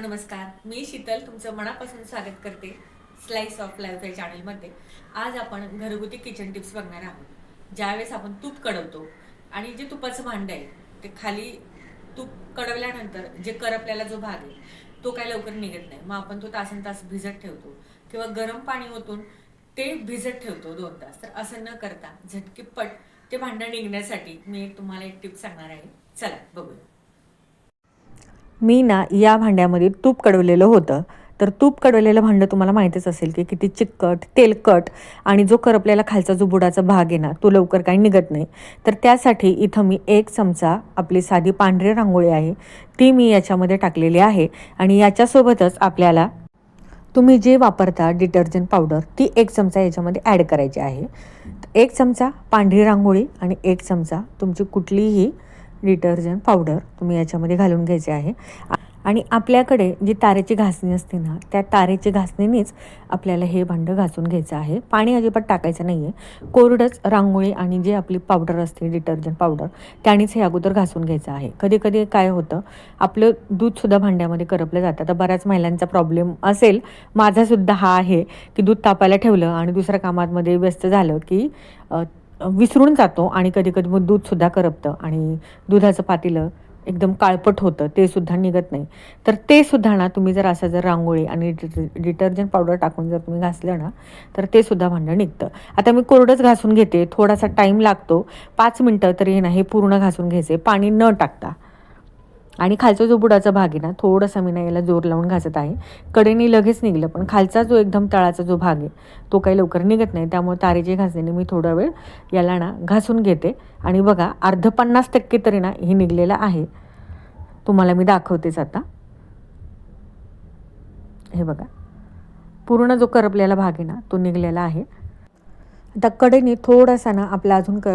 नमस्कार. मी शीतल तुमचं मनापासून स्वागत करते स्लाइस ऑफ लाईफ या चॅनलमध्ये आज आपण घरगुती किचन टिप्स बघणार आहोत. ज्यावेळेस आपण तूप कडवतो आणि जे तुपाचं भांडं आहे ते खाली तूप कडवल्यानंतर जे करपल्याला जो भाग आहे तो काय लवकर निघत नाही. मग आपण तो तासन तास भिजत ठेवतो किंवा गरम पाणी ओतून ते भिजत ठेवतो दोन तास. तर असं न करता झटकीपट ते भांडं निघण्यासाठी मी एक तुम्हाला एक टिप सांगणार आहे. चला बघूया. मी ना या भांड्यामध्ये तूप कडवलेलं होतं. तर तूप कडवलेलं भांडं तुम्हाला माहीतच असेल की किती चिकट तेलकट आणि जो करपलेला खालचा जो बुडाचा भाग आहे ना तो लवकर काही निघत नाही. तर त्यासाठी इथं मी एक चमचा आपली साधी पांढरी रांगोळी आहे ती मी याच्यामध्ये टाकलेली आहे आणि याच्यासोबतच आपल्याला तुम्ही जे वापरता डिटर्जंट पावडर ती एक चमचा याच्यामध्ये ॲड करायची आहे. एक चमचा पांढरी रांगोळी आणि एक चमचा तुमची कुठलीही डिटर्जंट पावडर तुम्ही याच्यामध्ये घालून घ्यायचे आहे. आणि आपल्याकडे जी तारेची घासणी असते ना त्या तारेची घासणीनेच आपल्याला हे भांडं घासून घ्यायचं आहे. पाणी अजिबात टाकायचं नाही आहे कोरडंच रांगोळी आणि जे आपली पावडर असते डिटर्जंट पावडर त्यानेच हे अगोदर घासून घ्यायचं आहे. कधी कधी काय होतं आपलं दूधसुद्धा भांड्यामध्ये करपलं जातं. तर बऱ्याच महिलांचा प्रॉब्लेम असेल. माझासुद्धा हा आहे की दूध तापायला ठेवलं आणि दुसऱ्या कामामध्ये व्यस्त झालं की विसरून जातो आणि कधी कधी मग दूधसुद्धा करपतं आणि दुधाचं पातेलं एकदम काळपट होतं ते सुद्धा निघत नाही. तर ते सुद्धा ना तुम्ही जर असं जर रांगोळी आणि डिटर्जंट पावडर टाकून जर तुम्ही घासलं ना तर ते सुद्धा भांडं निघतं. आता मी कोरडंच घासून घेते थोडासा टाईम लागतो पाच मिनटं तरी ना हे पूर्ण घासून घ्यायचे पाणी न टाकता. आणि खालचा जो बुडाचा भाग आहे ना थोडासा मी ना याला जोर लावून घासत आहे. कडेने लगेच निघलं पण खालचा जो एकदम तळाचा जो भाग आहे तो काही लवकर निघत नाही. त्यामुळे तारेचे घासण्याने मी थोडा वेळ याला ना घासून घेते. आणि बघा अर्ध पन्नास टक्के तरी ना हे निघलेलं आहे. तुम्हाला मी दाखवतेच आता. हे बघा. पूर्ण जो करपलेला भाग आहे ना तो निघलेला आहे. आता कडेने थोडासा ना आपला अजून क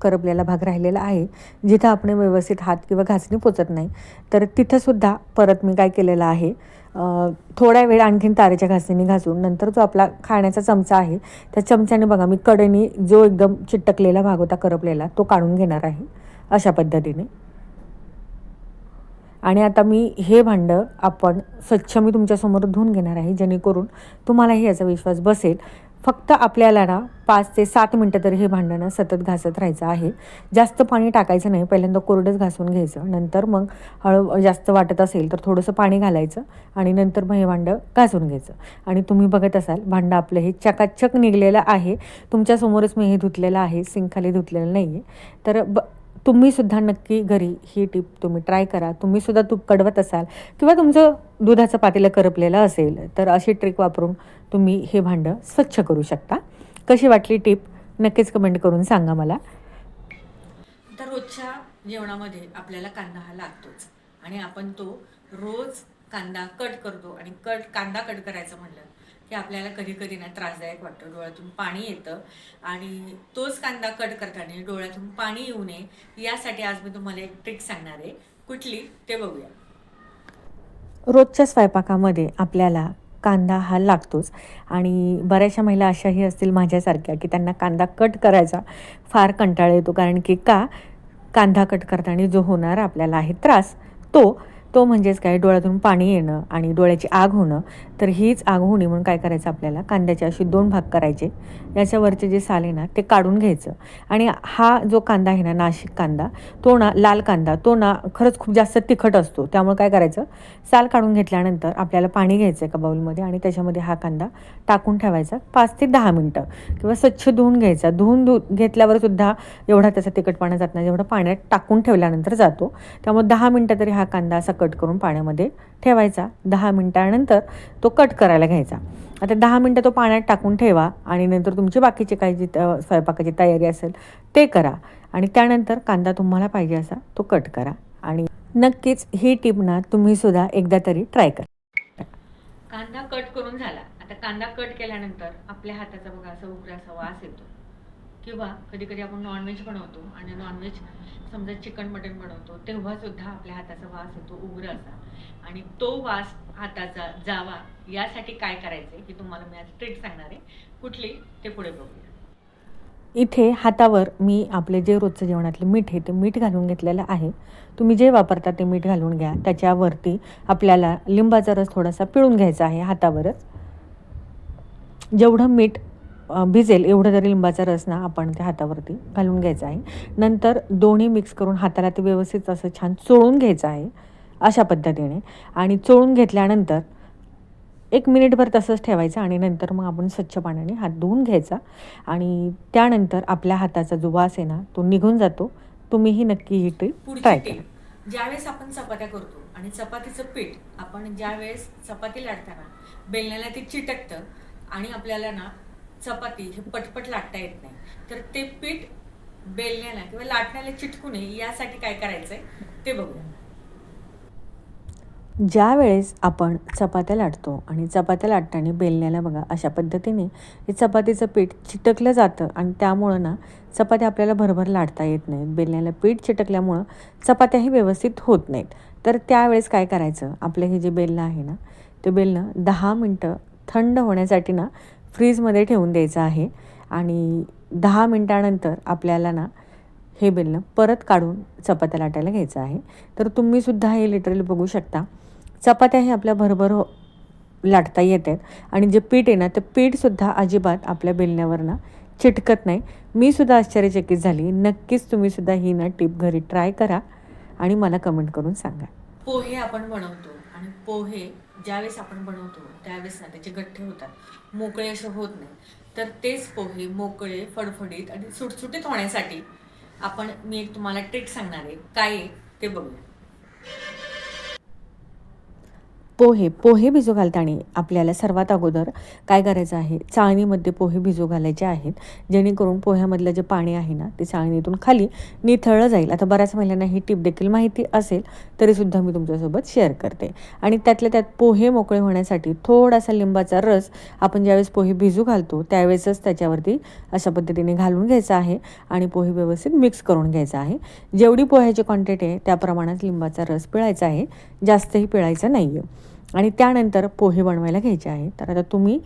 करपलेला भाग राहिलेला आहे जिथं आपण व्यवस्थित हात किंवा घासणी पोचत नाही. तर तिथंसुद्धा परत मी काय केलेलं आहे थोडा थोड्या वेळ आणखीन तारेच्या घासणीने घासून नंतर जो आपला खाण्याचा चमचा आहे त्या चमच्याने बघा मी कडेने जो एकदम चिटकलेला भाग होता करपलेला तो काढून घेणार आहे अशा पद्धतीने. आणि आता मी हे भांडं आपण स्वच्छ मी तुमच्यासमोर धुवून घेणार आहे जेणेकरून तुम्हालाही याचा विश्वास बसेल. फक्त आपल्याला ना पाच ते सात मिनटं तरी हे भांडणं सतत घासत राहायचं आहे. जास्त पाणी टाकायचं नाही. पहिल्यांदा कोरडंच घासून घ्यायचं. नंतर मग हळू जास्त वाटत असेल तर थोडंसं पाणी घालायचं आणि नंतर मग हे भांडं घासून घ्यायचं. आणि तुम्ही बघत असाल भांडं आपलं हे चकाचक निघलेलं आहे. तुमच्यासमोरच मी हे धुतलेलं आहे. सिंकखाली धुतलेलं नाही आहे तर ब तुम्हीसुद्धा नक्की घरी ही टीप तुम्ही ट्राय करा. तुम्हीसुद्धा तूप कडवत असाल किंवा तुमचं दुधाचं पातेलं करपलेलं असेल तर अशी ट्रिक वापरून तुम्ही हे भांडं स्वच्छ करू शकता. कशी वाटली टीप? नक्कीच कमेंट करून सांगा मला. तर रोजच्या जेवणामध्ये आपल्याला कांदा हा लागतोच आणि आपण तो रोज कांदा कट करतो आणि कट कांदा कट करायचं म्हणलं की आपल्याला कधी कधी ना त्रासदायक वाटतं डोळ्यातून पाणी येतं आणि तोच कांदा कट करताना डोळ्यातून पाणी येऊ नये यासाठी आज मी तुम्हाला एक ट्रिक सांगणार आहे. कुठली ते बघूया. रोजच्या स्वयंपाकामध्ये आपल्याला कांदा हा लागतोच आणि बऱ्याचशा महिला अशाही असतील माझ्यासारख्या की त्यांना कांदा कट करायचा फार कंटाळा येतो कारण की का? कांदा कट करताना जो होणार आपल्याला आहे त्रास तो तो म्हणजेच काय? डोळ्यातून पाणी येणं आणि डोळ्याची आग होणं. तर हीच आग होणे म्हणून काय करायचं आपल्याला? कांद्याचे असे दोन भाग करायचे. याच्यावरचे जे साल आहे ना ते काढून घ्यायचं. आणि हा जो कांदा आहे ना नाशिक कांदा तो ना लाल कांदा तो ना खरंच खूप जास्त तिखट असतो. त्यामुळे काय करायचं? साल काढून घेतल्यानंतर आपल्याला पाणी घ्यायचं एका बाउलमध्ये आणि त्याच्यामध्ये हा कांदा टाकून ठेवायचा पाच ते दहा मिनटं. किंवा स्वच्छ धुवून घ्यायचा. धुवून धु घेतल्यावर सुद्धा एवढा त्याचा तिखटपणा जात नाही. जेवढा पाण्यात टाकून ठेवल्यानंतर जातो. त्यामुळे दहा मिनटं तरी हा कांदा असा कट करून पाण्यामध्ये ठेवायचा. दहा मिनटानंतर तो कट करायला घ्यायचा. आता दहा मिनटं तो पाण्यात टाकून ठेवा आणि नंतर तुमची बाकीचे काही जी त- स्वयंपाकाची तयारी असेल ते करा. आणि त्यानंतर कांदा तुम्हाला पाहिजे असा तो कट करा. आणि नक्कीच ही टीप ना तुम्ही सुद्धा एकदा तरी ट्राय करा. कांदा कट करून झाला. आता कांदा कट केल्यानंतर आपल्या हाताचा बघा असा उग्रासा वास येतो. किंवा कधी कधी आपण नॉनव्हेज बनवतो आणि नॉनव्हेज समजा चिकन मटन बनवतो तेव्हा सुद्धा आपल्या हाताचा वास येतो उग्र असा. आणि तो वास हाताचा जावा यासाठी काय करायचं हे तुम्हाला मी आज ट्रिक सांगणार आहे. कुठली ते पुढे बघूया. इथे हातावर मी आपले जे रोजचं जेवणातले मीठ आहे ते मीठ घालून घेतलेलं आहे. तुम्ही जे वापरता ते मीठ घालून घ्या. त्याच्यावरती आपल्याला लिंबाचा रस थोडासा पिळून घ्यायचा आहे हातावरच. जेवढं मीठ भिजेल एवढं तरी लिंबाचा रस ना आपण त्या हातावरती घालून घ्यायचा आहे. नंतर दोन्ही मिक्स करून हाताला ते व्यवस्थित असं छान चोळून घ्यायचं आहे अशा पद्धतीने. आणि चोळून घेतल्यानंतर एक मिनिटभर तसंच ठेवायचं आणि नंतर मग आपण स्वच्छ पाण्याने हात धुवून घ्यायचा. आणि त्यानंतर आपल्या हाताचा जो वास आहे ना तो निघून जातो. तुम्हीही नक्की ही ट्रिप ट्राय करा. ज्यावेळेस आपण चपात्या करतो आणि चपातीचं पीठ आपण ज्यावेळेस चपाती लाटताना बेलण्याला ते चिटकतं आणि आपल्याला ना चपाती हे पटपट लाटता येत नाही. तर ते पीठ बेलण्याला किंवा लाटण्याला चिटकू नये यासाठी काय करायचंय ते बघूया. ज्या वेळेस आपण चपात्या लाटतो आणि चपात्या लाटताना बेलण्याला बघा अशा पद्धतीने हे चपातीचं पीठ चिटकलं जातं आणि त्यामुळं ना चपात्या आपल्याला भरभर लाटता येत नाहीत. बेलण्याला पीठ चिटकल्यामुळं चपात्याही व्यवस्थित होत नाहीत. तर त्यावेळेस काय करायचं? आपलं हे जे बेलणं आहे ना ते बेलणं दहा मिनटं थंड होण्यासाठी ना फ्रीजमध्ये ठेवून द्यायचं आहे आणि दहा मिनटानंतर आपल्याला ना हे बेलणं परत काढून चपात्या लाटायला घ्यायचं आहे. तर तुम्हीसुद्धा हे लिटरली बघू शकता. चपात्या हे आपल्या भरभर हो- लाटता येत आहेत आणि जे पीठ आहे ना ते पीठसुद्धा अजिबात आपल्या बेलण्यावर ना चिटकत नाही. मी सुद्धा आश्चर्यचकित झाली. नक्कीच तुम्हीसुद्धा ही ना टीप घरी ट्राय करा आणि मला कमेंट करून सांगा. पोहे आपण बनवतो आणि पोहे ज्यावेळेस आपण बनवतो त्यावेळेस ना त्याचे गठ्ठे होतात. मोकळे असे होत नाही. तर तेच पोहे मोकळे फडफडीत आणि सुटसुटीत होण्यासाठी आपण मी एक तुम्हाला ट्रिक सांगणार आहे. काय आहे ते बघूया. पोहे पोहे भिजू घालताना आपल्याला सर्वात अगोदर काय करायचं आहे? चाळणीमध्ये पोहे भिजू घालायचे आहेत. जेणेकरून पोह्यामधलं जे पाणी आहे ना ते चाळणीतून खाली निथळलं जाईल. आता बऱ्याच महिलांना ही टीप देखील माहिती असेल तरीसुद्धा मी तुमच्यासोबत शेअर करते. आणि त्यातल्या त्यात पोहे मोकळे होण्यासाठी थोडासा लिंबाचा रस आपण ज्यावेळेस पोहे भिजू घालतो त्यावेळेसच त्याच्यावरती अशा पद्धतीने घालून घ्यायचा आहे आणि पोहे व्यवस्थित मिक्स करून घ्यायचा आहे. जेवढी पोह्याची क्वांटिटी आहे त्या प्रमाणात लिंबाचा रस पिळायचा आहे. जास्तही पिळायचा नाही आहे आणि त्यानंतर पोहे बनवायला घ्यायचे आहे तर आता तुम्ही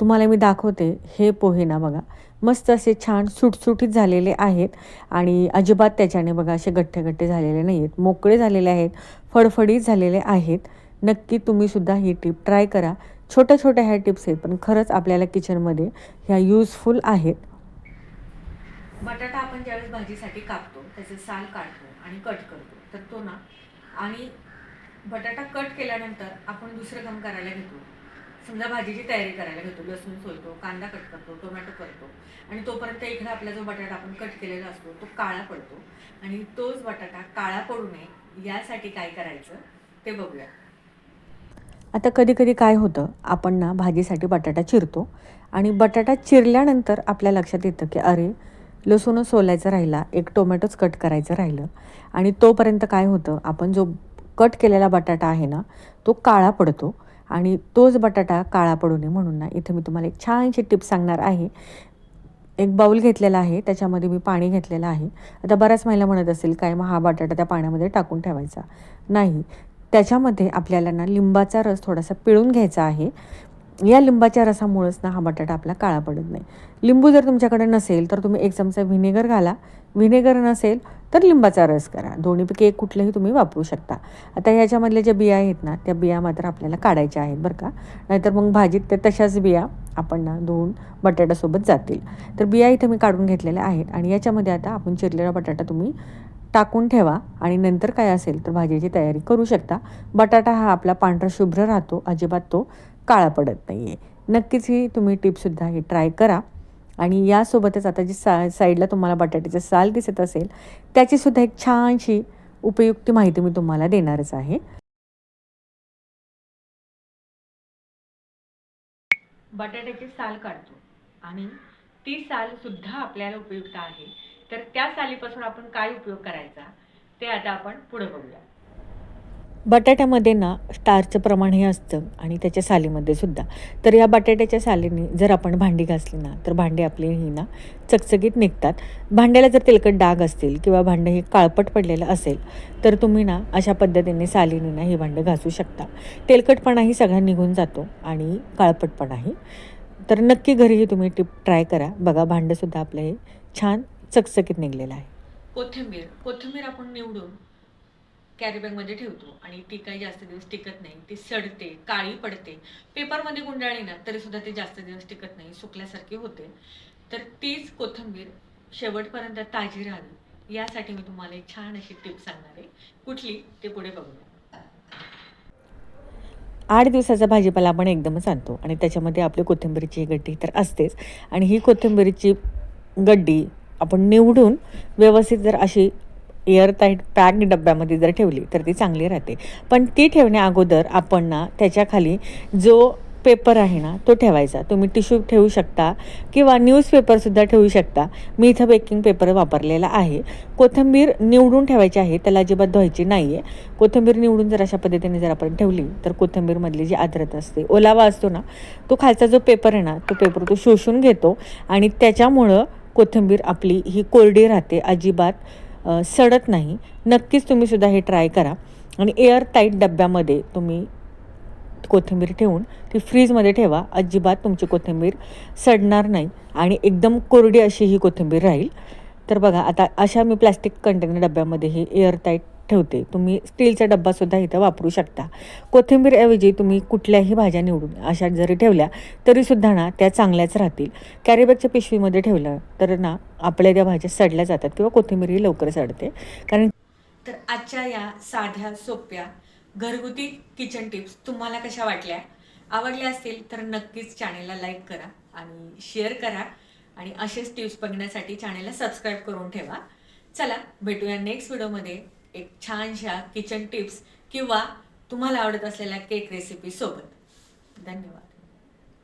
तुम्हाला मी दाखवते हे पोहे ना बघा. मस्त असे छान सुटसुटीत झालेले आहेत आणि अजिबात त्याच्याने बघा असे गठ्ठे गठ्ठे झालेले नाही आहेत मोकळे झालेले आहेत फडफडीत झालेले आहेत. नक्की तुम्हीसुद्धा ही टिप ट्राय करा. छोट्या छोट्या ह्या टिप्स आहेत पण खरंच आपल्याला किचनमध्ये ह्या युजफुल आहेत. बटाटा आपण ज्यावेळेस भाजीसाठी कापतो त्याचे साल काढतो आणि कट करतो. तर तो ना आणि बटाटा कट केल्यानंतर आपण दुसरं काम करायला घेतो. समजा भाजीची तयारी करायला घेतो. लसूण सोलतो कांदा कट करतो टोमॅटो करतो. आणि तोपर्यंत इकडे आपला जो बटाटा आपण कट केलेला असतो तो काळा पडतो. आणि तोच बटाटा काळा पडू नये यासाठी काय करायचं ते बघूया. आता कधी कधी काय होतं आपण ना भाजीसाठी बटाटा चिरतो. आणि बटाटा चिरल्यानंतर आपल्या लक्षात येतं की अरे लसूणच सोलायचं राहिला एक टोमॅटोच कट करायचं राहिलं. आणि तोपर्यंत काय होतं आपण जो कट केलेला बटाटा आहे ना तो काळा पडतो. आणि तोच बटाटा काळा पडू नये म्हणून ना इथे मी तुम्हाला एक छानशी टिप सांगणार आहे. एक बाऊल घेतलेला आहे त्याच्यामध्ये मी पाणी घेतलेलं आहे. आता बऱ्याच महिला म्हणत असेल काय मग हा बटाटा त्या पाण्यामध्ये टाकून ठेवायचा? नाही. त्याच्यामध्ये आपल्याला ना लिंबाचा रस थोडासा पिळून घ्यायचा आहे. या लिंबाच्या रसामुळंच ना हा बटाटा आपला काळा पडत नाही. लिंबू जर तुमच्याकडे नसेल तर तुम्ही एक चमचा व्हिनेगर घाला. व्हिनेगर नसेल तर लिंबाचा रस करा. दोन्हीपैकी एक कुठलंही तुम्ही वापरू शकता. आता ह्याच्यामधल्या ज्या बिया आहेत ना त्या बिया मात्र आपल्याला काढायच्या आहेत बरं का. नाहीतर मग भाजीत त्या तशाच बिया आपण ना धुवून बटाट्यासोबत जातील. तर बिया इथे मी काढून घेतलेल्या आहेत आणि याच्यामध्ये आता आपण चिरलेला बटाटा तुम्ही टाकून ठेवा आणि नंतर काय असेल तर भाजीची तयारी करू शकता. बटाटा हा आपला पांढरा शुभ्र राहतो अजिबात तो काळा पडत नाही आहे नक्कीच ही तुम्ही टिपसुद्धा ही ट्राय करा. आणि यासोबतच आता जी सा साईडला तुम्हाला बटाट्याचं साल दिसत असेल त्याचीसुद्धा एक छानशी उपयुक्त माहिती मी तुम्हाला देणारच आहे. बटाट्याची साल काढतो आणि ती साल सुद्धा आपल्याला उपयुक्त आहे. तर त्या सालीपासून आपण काय उपयोग करायचा ते आता आपण पुढे बघूया. बटाट्यामध्ये ना स्टारचं प्रमाण हे असतं आणि त्याच्या सालीमध्ये सुद्धा. तर या बटाट्याच्या सालीने जर आपण भांडी घासली ना तर भांडी आपली ही ना चकचकीत निघतात. भांड्याला जर तेलकट डाग असतील किंवा भांडं हे काळपट पडलेलं असेल तर तुम्ही ना अशा पद्धतीने सालीने ना हे भांडं घासू शकता. तेलकटपणाही सगळा निघून जातो आणि काळपटपणाही. तर नक्की घरीही तुम्ही टिप ट्राय करा. बघा भांडंसुद्धा आपलं हे छान चकचकीत निघलेलं आहे. कोथिंबीर. कोथिंबीर आपण निवडून कॅरीबॅगमध्ये ठेवतो. आणि ती काही जास्त दिवस टिकत नाही. ती सडते काळी पडते. पेपरमध्ये गुंडाळली ना तरी सुद्धा ती जास्त दिवस टिकत नाही. सुकल्यासारखी होते. तर तीच कोथिंबीर शेवटपर्यंत ताजी राहावी. यासाठी मी तुम्हाला एक छान अशी टिप सांगणार आहे. कुठली ते पुढे बघूया. आठ दिवसाचा भाजीपाला आपण एकदमच आणतो. आणि त्याच्यामध्ये आपली कोथिंबीरीची गड्डी तर असतेच. आणि ही कोथिंबीरीची गड्डी आपण निवडून व्यवस्थित जर अशी एअरटाईट पॅक डब्यामध्ये जर ठेवली तर ती चांगली राहते. पण ती ठेवण्या अगोदर आपण ना त्याच्याखाली जो पेपर आहे ना तो ठेवायचा. तुम्ही टिश्यू ठेवू शकता किंवा न्यूजपेपरसुद्धा ठेवू शकता. मी इथं बेकिंग पेपर वापरलेला आहे. कोथिंबीर निवडून ठेवायची आहे त्याला अजिबात धुवायची नाही आहे कोथिंबीर निवडून जर अशा पद्धतीने जर आपण ठेवली तर कोथिंबीरमधली जी आर्द्रता असते ओलावा असतो ना तो खालचा जो पेपर आहे ना तो पेपर तो शोषून घेतो आणि त्याच्यामुळं कोथिंबीर आपली ही कोरडी राहते अजिबात सडत नाही. नक्कीच तुम्ही सुद्धा हे ट्राय करा. आणि एअर टाईट डब्यामध्ये तुम्ही कोथिंबीर ठेवून ती फ्रीजमध्ये ठेवा. अजिबात तुमची कोथिंबीर सडणार नाही. आणि एकदम कोरडी अशी ही कोथिंबीर राहील. तर बघा आता अशा मी प्लॅस्टिक कंटेनर डब्यामध्ये ही एअरटाईट ठेवते. तुम्ही स्टीलचा डब्बासुद्धा इथं वापरू शकता. कोथिंबीरऐवजी तुम्ही कुठल्याही भाज्या निवडून अशा जरी ठेवल्या तरीसुद्धा ना त्या चांगल्याच राहतील. कॅरीबॅगच्या पिशवीमध्ये ठेवलं तर ना आपल्या त्या भाज्या सडल्या जातात किंवा कोथिंबीरही लवकर सडते. कारण तर आजच्या या साध्या सोप्या घरगुती किचन टिप्स तुम्हाला कशा वाटल्या? आवडल्या असतील तर नक्कीच चॅनेलला लाईक करा आणि शेअर करा आणि असेच टिप्स बघण्यासाठी चॅनेलला सबस्क्राईब करून ठेवा. चला भेटूया नेक्स्ट व्हिडिओमध्ये एक छानशा किचन टिप्स किंवा तुम्हाला आवडत असलेल्या केक रेसिपीसोबत धन्यवाद.